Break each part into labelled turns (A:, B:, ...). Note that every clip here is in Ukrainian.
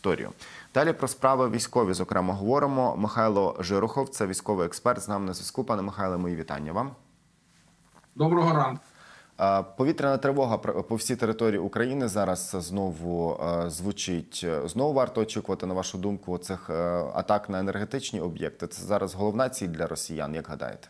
A: історію. Далі про справи військові, зокрема, говоримо. Михайло Жирохов, це військовий експерт. З нами на зв'язку. Пане Михайле, мої вітання вам.
B: Доброго ранку.
A: Е, Повітряна тривога по всій території України зараз знову е, звучить. Знову варто очікувати, на вашу думку, цих е, атак на енергетичні об'єкти. Це зараз головна ціль для росіян, як гадаєте?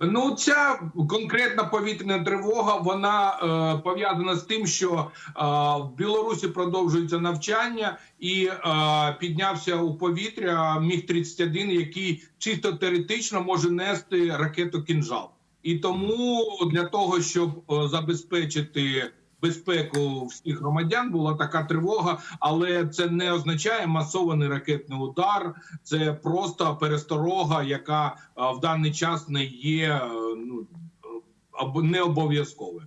B: Ну, ця конкретна повітряна тривога вона е, пов'язана з тим, що е, в Білорусі продовжується навчання і е, піднявся у повітря міг 31 який чисто теоретично може нести ракету кінжал. І тому для того, щоб е, забезпечити безпеку всіх громадян, була така тривога, але це не означає масований ракетний удар. Це просто пересторога, яка е, в даний час не є е, ну або не обов'язковою.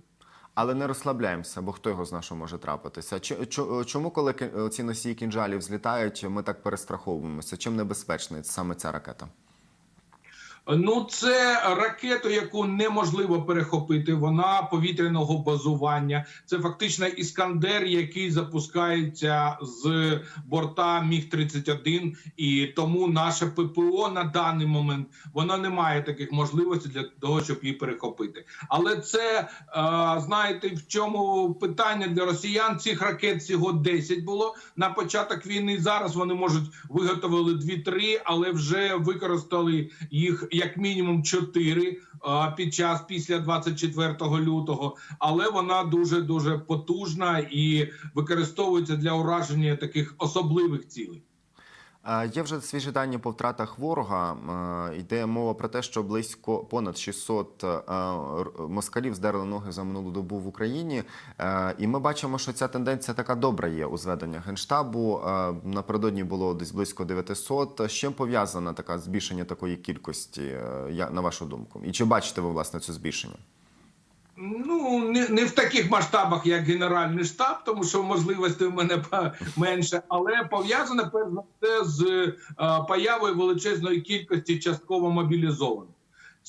A: Але не розслабляємося, бо хто його знає, що може трапитися. Чому, коли ці носії кінжалів злітають, ми так перестраховуємося? Чим небезпечна саме ця ракета?
B: Ну, це ракету, яку неможливо перехопити. Вона повітряного базування. Це фактично іскандер, який запускається з борта Міг 31 і тому наше ППО на даний момент воно не має таких можливостей для того, щоб її перехопити. Але це е, знаєте, в чому питання для росіян? Цих ракет всього 10 було на початок війни. Зараз вони можуть виготовили 2-3, але вже використали їх як мінімум 4 під час після 24 лютого. Але вона дуже дуже потужна і використовується для ураження таких особливих цілей.
A: Є вже свіжі дані по втратах ворога. Е, Йде мова про те, що близько понад 600 е, москалів здерли ноги за минулу добу в Україні. Е, І ми бачимо, що ця тенденція така добра є у зведення генштабу. Напередодні було десь близько 900. З чим пов'язане таке збільшення такої кількості, на вашу думку? І чи бачите ви власне це збільшення?
B: Ну не, не в таких масштабах, як Генеральний штаб, тому що можливостей в мене менше, але пов'язане перш за все з е, появою величезної кількості частково мобілізованих.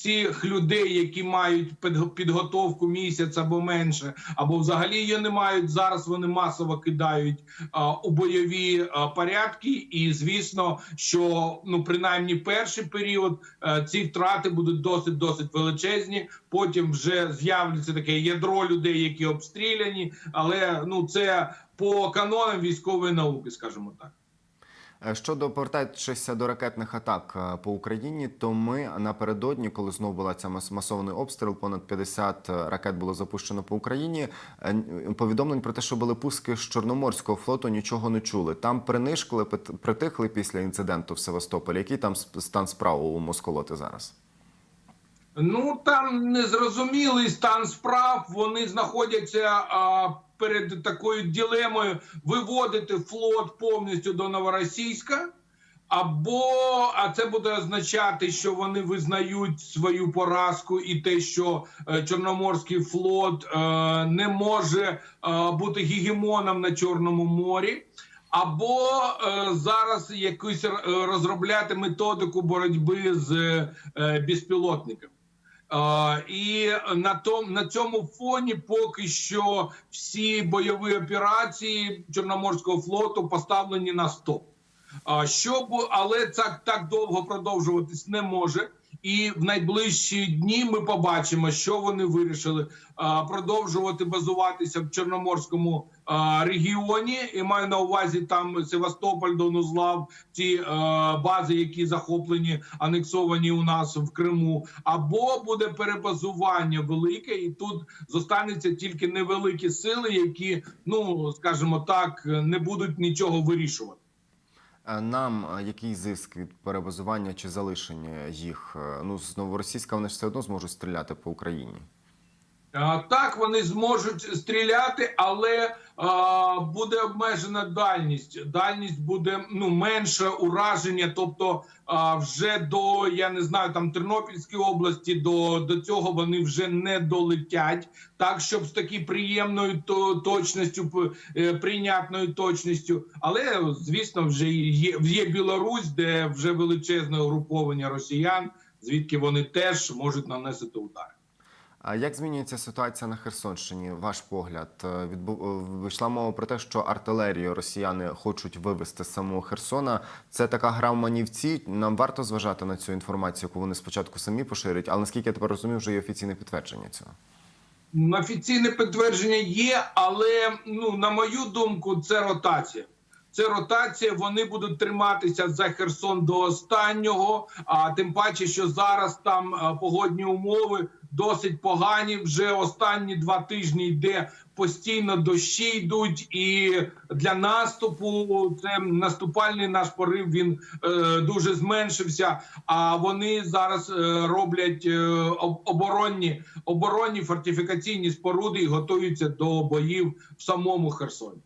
B: Цих людей, які мають підго- підготовку місяць або менше, або взагалі її не мають зараз. Вони масово кидають а, у бойові а, порядки, і звісно, що ну принаймні перший період е, ці втрати будуть досить досить величезні. Потім вже з'являться таке ядро людей, які обстріляні, але ну це по канонам військової науки, скажімо так.
A: Е, Щодо повертаючись до ракетних атак е, по Україні, то ми напередодні, коли знову була ця мас- масований обстріл, понад 50 ракет було запущено по Україні. е, Повідомлень про те, що були пуски з Чорноморського флоту, нічого не чули. Там принишкли, притихли після інциденту в Севастополі. Який там стан справ у Москолоти зараз?
B: Ну там незрозумілий стан справ. Вони знаходяться а, перед такою ділемою виводити флот повністю до Новоросійська. Або а це буде означати, що вони визнають свою поразку, і те, що е, Чорноморський флот е, не може е, бути гегемоном на Чорному морі, або е, зараз якусь розробляти методику боротьби з е, безпілотниками. І на том на цьому фоні поки що всі бойові операції Чорноморського флоту поставлені на стоп. А що бу- але це так довго продовжуватись не може. І в найближчі дні ми побачимо, що вони вирішили продовжувати базуватися в Чорноморському регіоні. І маю на увазі там Севастополь, Донузлав, ті бази, які захоплені, анексовані у нас в Криму. Або буде перебазування велике, і тут зостанеться тільки невеликі сили, які, ну скажімо так, не будуть нічого вирішувати.
A: Нам який зиск від перебазування чи залишення їх? Е, Ну, з новоросійська вони ж все одно зможуть стріляти по Україні.
B: Так, вони зможуть стріляти, але буде обмежена дальність. Дальність буде ну менше ураження. Тобто, вже до я не знаю, там Тернопільської області, до, до цього вони вже не долетять. Так, щоб з такою приємною то, точністю, е, прийнятною точністю. Але звісно, вже є, є Білорусь, де вже величезне угруповання росіян, звідки вони теж можуть нанести удар.
A: А як змінюється ситуація на Херсонщині? Ваш погляд? Е, е, мова про те, що артилерію росіяни хочуть вивести з самого Херсона. Це така гра в манівці. Нам варто зважати на цю інформацію, яку вони спочатку самі поширюють, але наскільки я тепер розумію, вже є офіційне підтвердження цього.
B: Офіційне підтвердження є, але ну на мою думку, це ротація. Це ротація. Вони будуть триматися за Херсон до останнього. А тим паче, що зараз там погодні умови досить погані. Вже останні два тижні йде постійно дощі йдуть, і для наступу це наступальний наш порив. Він е, дуже зменшився. А вони зараз е, роблять е, оборонні оборонні фортифікаційні споруди і готуються до боїв в самому Херсоні.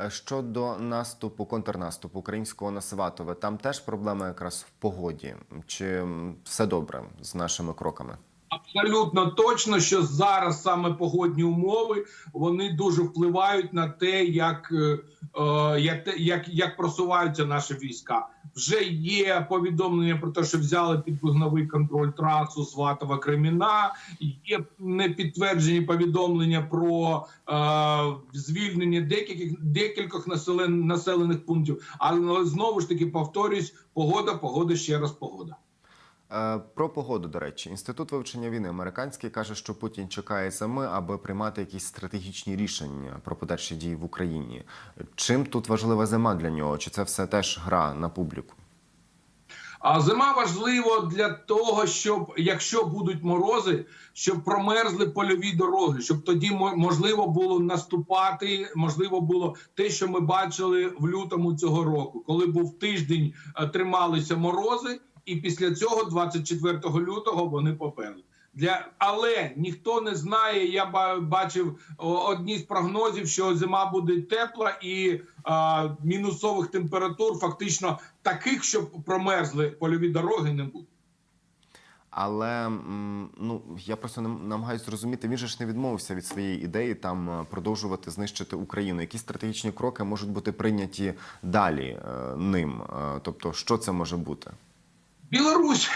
A: Е, Щодо наступу, контрнаступу українського на Сватове, там теж проблема якраз в погоді. Чи все добре з нашими кроками?
B: Абсолютно точно, що зараз саме погодні умови вони дуже впливають на те, як, е, е, як, як, як просуваються наші війська. Вже є повідомлення про те, що взяли під вогновий контроль трасу Сватова Креміна. Є непідтверджені повідомлення про е, звільнення декількох декількох населен, населених пунктів. Але знову ж таки повторюсь: погода, погода ще раз погода.
A: Е, Про погоду, до речі, інститут вивчення війни американський каже, що Путін чекає зими, аби приймати якісь стратегічні рішення про подальші дії в Україні. Чим тут важлива зима для нього? Чи це все теж гра на публіку?
B: А зима важливо для того, щоб якщо будуть морози, щоб промерзли польові дороги, щоб тоді мо- можливо було наступати. Можливо було те, що ми бачили в лютому цього року, коли був тиждень, е, трималися морози, і після цього, 24 лютого, вони поперли. Для але ніхто не знає. Я бачив одні з прогнозів, що зима буде тепла і а, мінусових температур, фактично таких, щоб промерзли польові дороги, не буде.
A: Але ну я просто нам- намагаюся зрозуміти, він же ж не відмовився від своєї ідеї там е, продовжувати знищити Україну. Які стратегічні кроки можуть бути прийняті далі е, ним? Е, Тобто, що це може бути?
B: Білорусь,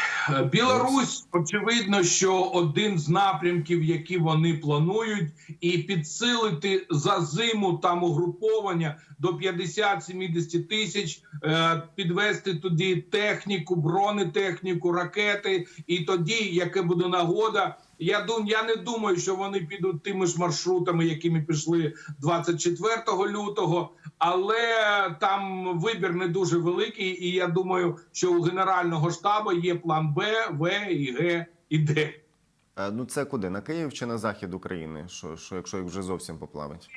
B: Білорусь, очевидно, що один з напрямків, які вони планують, і підсилити за зиму там угруповання до 50-70 тисяч, е, підвести туди техніку, бронетехніку, ракети. І тоді, яке буде нагода, я дум, я не думаю, що вони підуть тими ж маршрутами, якими пішли 24 лютого, але там вибір не дуже великий, і я думаю, що у генерального штабу є план Б, В і Г і Д.
A: Е, Ну це куди? На Київ чи на захід України? Що, що якщо їх вже зовсім поплавить?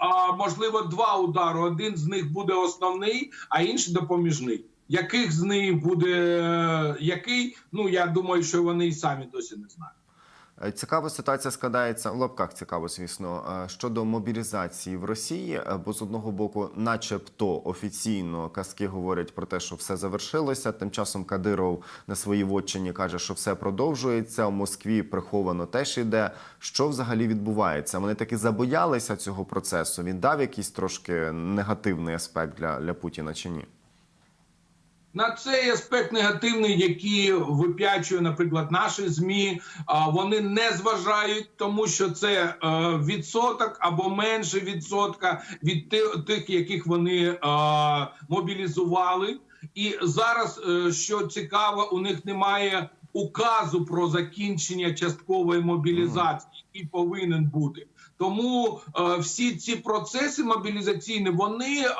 B: А можливо, два удари. Один з них буде основний, а інший допоміжний. Яких з них буде е, який? Ну я думаю, що вони і самі досі не знають.
A: Е, Цікава ситуація складається в лапках. Цікаво, звісно, е, щодо мобілізації в Росії. е, Бо з одного боку, начебто офіційно казки говорять про те, що все завершилося. Тим часом Кадиров на своїй вотчині каже, що все продовжується. В Москві приховано теж іде. Що взагалі відбувається? Вони таки забоялися цього процесу. Він дав якийсь трошки негативний аспект для, для Путіна чи ні?
B: На цей аспект негативний, який вип'ячує, наприклад, наші змі, вони не зважають, тому що це е, відсоток або менше відсотка від ти- тих, яких вони мобілізували. І зараз, е, що цікаво, у них немає указу про закінчення часткової мобілізації, який повинен бути. Тому е, всі ці процеси мобілізаційні вони е,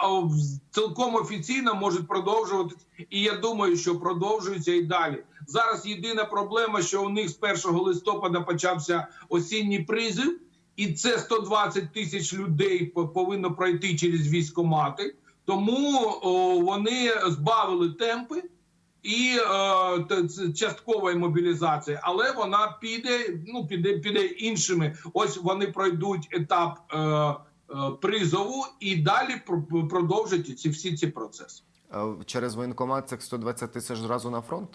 B: цілком офіційно можуть продовжуватися, і я думаю, що продовжуються і далі. Зараз єдина проблема, що у них з 1 листопада почався осінній призив, і це 120 тисяч людей по- повинно пройти через військомати. Тому о, вони збавили темпи і е, часткової мобілізації, але вона піде. Ну піде піде іншими. Ось вони пройдуть етап е, е, призову і далі продовжать ці всі ці процеси.
A: Через воєнкомат цих 120 тисяч зразу на фронт?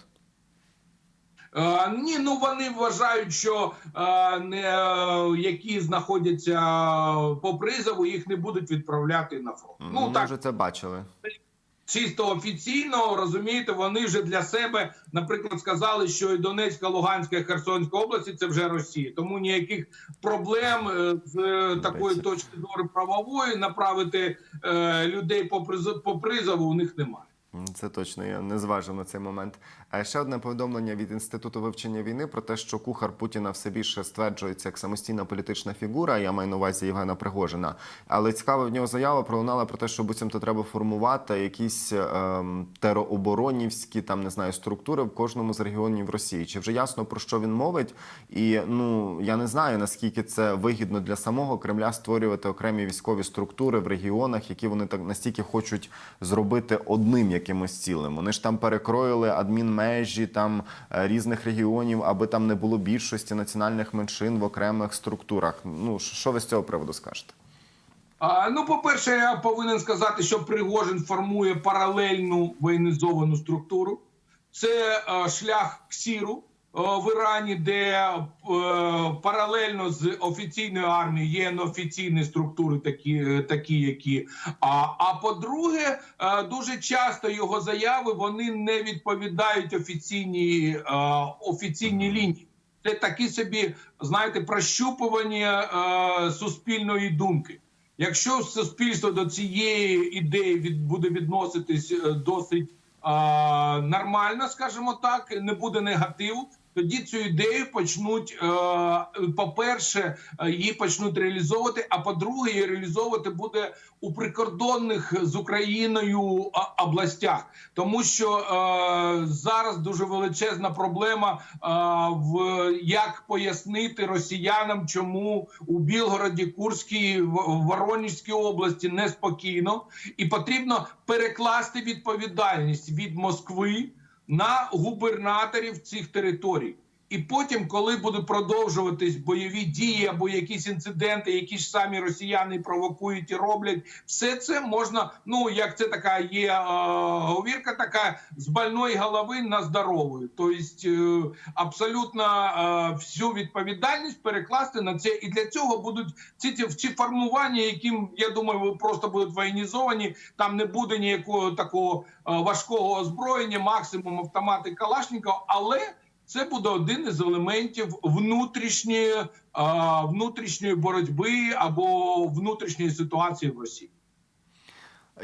B: Е, ні, ну вони вважають, що е, не е, які знаходяться по призову, їх не будуть відправляти на фронт.
A: Ну,
B: Ну
A: Ми вже це бачили.
B: Чисто офіційно розумієте, вони вже для себе, наприклад, сказали, що і Донецька, Луганська, і Херсонська області це вже Росія. Тому ніяких проблем е, з е, такої точки зору правової направити е, людей по по призову у них немає.
A: Це точно, я не зважив на цей момент. А ще одне повідомлення від інституту вивчення війни про те, що кухар Путіна все більше стверджується як самостійна політична фігура. Я маю на увазі Євгена Пригожина. Але цікава в нього заява пролунала про те, що буцімто треба формувати якісь ем, терооборонівські там не знаю структури в кожному з регіонів Росії. Чи вже ясно про що він мовить? І ну я не знаю наскільки це вигідно для самого Кремля створювати окремі військові структури в регіонах, які вони так настільки хочуть зробити одним якимось цілим. Вони ж там перекроїли адмінмежі там е, різних регіонів, аби там не було більшості національних меншин в окремих структурах. Ну що ви з цього приводу скажете?
B: А, ну, по-перше, я повинен сказати, що Пригожин формує паралельну воєнізовану структуру. Це а, шлях Ксіру е, в Ірані, де е, паралельно з офіційною армією є неофіційні структури, такі, е, такі які. А, а по-друге, е, дуже часто його заяви вони не відповідають офіційній, е, офіційній лінії. Це такі собі, знаєте, прощупування е, суспільної думки. Якщо суспільство до цієї ідеї від, буде відноситись е, досить е, нормально, скажімо так, не буде негативу, тоді цю ідею почнуть, е, по-перше, е, її почнуть реалізовувати. А по-друге, її реалізовувати буде у прикордонних з Україною областях, тому що е, зараз дуже величезна проблема в як пояснити росіянам, чому у Білгороді, Курській, Воронежській області неспокійно, і потрібно перекласти відповідальність від Москви на губернаторів цих територій. І потім, коли будуть продовжуватись бойові дії або якісь інциденти, які ж самі росіяни провокують і роблять, все це можна. Ну як це така є е, говірка, така з больної голови на здорову. Тобто е, абсолютно е, всю відповідальність перекласти на це. І для цього будуть ці ці, ці формування, яким я думаю, просто будуть воєнізовані. Там не буде ніякого такого е, важкого озброєння, максимум автомати Калашникова, але це буде один із елементів внутрішньої, е, внутрішньої боротьби або внутрішньої ситуації в Росії.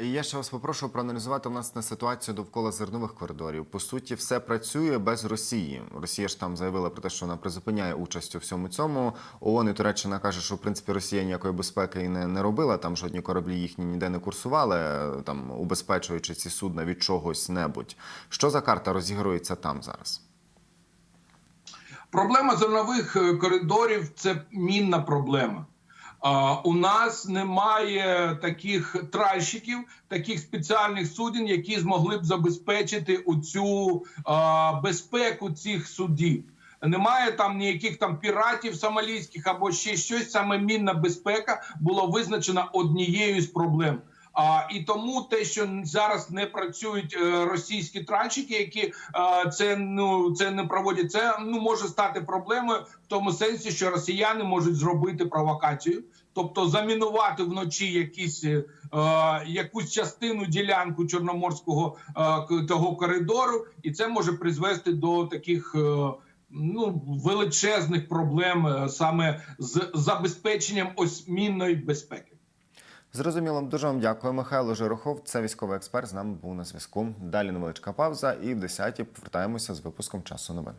A: Я ще вас попрошу проаналізувати власне ситуацію довкола зернових коридорів. По суті, все працює без Росії. Росія ж там заявила про те, що вона призупиняє участь у всьому цьому. ООН і Туреччина каже, що в принципі Росія ніякої безпеки не, не робила. Там жодні кораблі їхні ніде не курсували, там убезпечуючи ці судна від чогось небудь. Що за карта розігрується там зараз?
B: Проблема зернових е, коридорів це мінна проблема. У нас немає таких тральщиків, таких спеціальних суден, які змогли б забезпечити оцю а, безпеку цих судів. Немає там ніяких там піратів сомалійських або ще щось. Саме мінна безпека була визначена однією з проблем. А і тому те, що зараз не працюють е, російські тральщики, які е, це ну це не проводять, це ну може стати проблемою в тому сенсі, що росіяни можуть зробити провокацію, тобто замінувати вночі якісь е, якусь частину ділянку чорноморського е, того коридору, і це може призвести до таких. Ну, величезних проблем саме з забезпеченням ось мінної безпеки.
A: Зрозуміло, дуже вам дякую. Михайло Жирохов, це військовий експерт. З нами був на зв'язку. Далі невеличка пауза, і в 10-й повертаємося з випуском часу новин.